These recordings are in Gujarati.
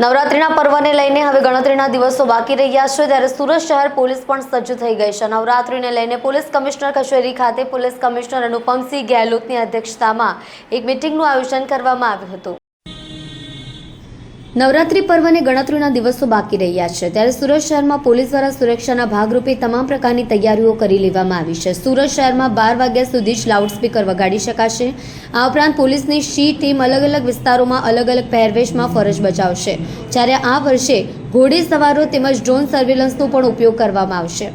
નવરાત્રીના પર્વને લઈને હવે ગણતરીના દિવસો બાકી રહ્યા છે, ત્યારે સુરત શહેર પોલીસ પણ સજ્જ થઈ ગઈ છે. નવરાત્રીને લઈને પોલીસ કમિશનર કચેરી ખાતે પોલીસ કમિશનર અનુપમસિંહ ગેહલોતની અધ્યક્ષતામાં એક મિટિંગનું આયોજન કરવામાં આવ્યું હતું. નવરાત્રી પર્વને ગણતરીના દિવસો બાકી રહ્યા છે. ત્યારે સુરત શહેરમાં પોલીસ દ્વારા સુરક્ષાના ભાગરૂપે તમામ પ્રકારની તૈયારીઓ કરી લેવામાં આવી છે. સુરત શહેરમાં બાર વાગ્યા સુધી જ લાઉડસ્પીકર વગાડી શકાશે. આ ઉપરાંત પોલીસની શી ટીમ અલગ અલગ વિસ્તારોમાં અલગ અલગ પહેરવેશમાં ફરજ બજાવશે. જ્યારે આ વર્ષે ઘોડી સવારો તેમજ ડ્રોન સર્વેલન્સનો પણ ઉપયોગ કરવામાં આવશે.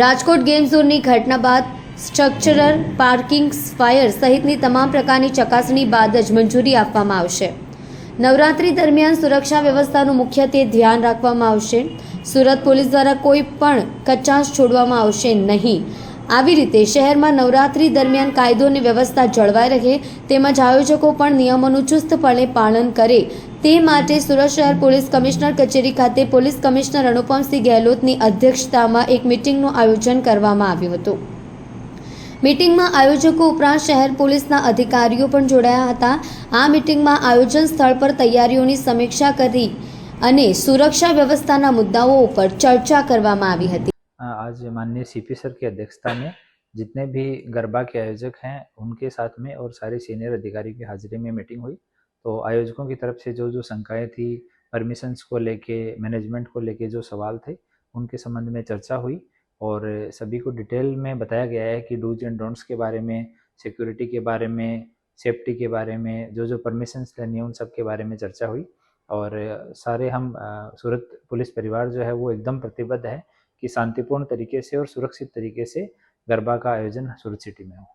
રાજકોટ ગેમ ઝોનની ઘટના બાદ સ્ટ્રક્ચરલ પાર્કિંગ, ફાયર સહિતની તમામ પ્રકારની ચકાસણી બાદ જ મંજૂરી આપવામાં આવશે. નવરાત્રી દરમિયાન સુરક્ષા વ્યવસ્થાનું મુખ્યત્વે ધ્યાન રાખવામાં આવશે. સુરત પોલીસ દ્વારા કોઈ પણ કચાશ છોડવામાં આવશે નહીં. આવી રીતે શહેરમાં નવરાત્રી દરમિયાન કાયદો અને વ્યવસ્થા જળવાઈ રહે તેમજ આયોજકો પણ નિયમોનું ચુસ્તપણે પાલન કરે તે માટે સુરત શહેર પોલીસ કમિશનર કચેરી ખાતે પોલીસ કમિશનર અનુપમસિંહ ગેહલોતની અધ્યક્ષતામાં એક મિટિંગનું આયોજન કરવામાં આવ્યું હતું. મીટિંગમાં આયોજકો ઉપરાંત શહેર પોલીસના અધિકારીઓ પણ જોડાયા હતા આ મીટિંગમાં આયોજન સ્થળ પર તૈયારીઓની સમીક્ષા કરી અને સુરક્ષા વ્યવસ્થાના મુદ્દાઓ ઉપર ચર્ચા કરવામાં આવી હતી आज माननीय सीपी सर की अध्यक्षता में जितने भी गरबा के आयोजक हैं उनके साथ में और सारे सीनियर अधिकारी की हाजिरी में मीटिंग हुई तो आयोजकों की तरफ से जो जो शंकाएं थी परमिशंस को लेके मैनेजमेंट को लेके जो सवाल थे उनके संबंध में चर्चा हुई और सभी को डिटेल में बताया गया है कि डूज एंड डोंट्स के बारे में, सिक्योरिटी के बारे में, सेफ्टी के बारे में जो जो परमिशंस लेनी है उन सब के बारे में चर्चा हुई। और सारे हम सूरत पुलिस परिवार जो है वो एकदम प्रतिबद्ध है कि शांतिपूर्ण तरीके से और सुरक्षित तरीके से गरबा का आयोजन सूरत सिटी में हो।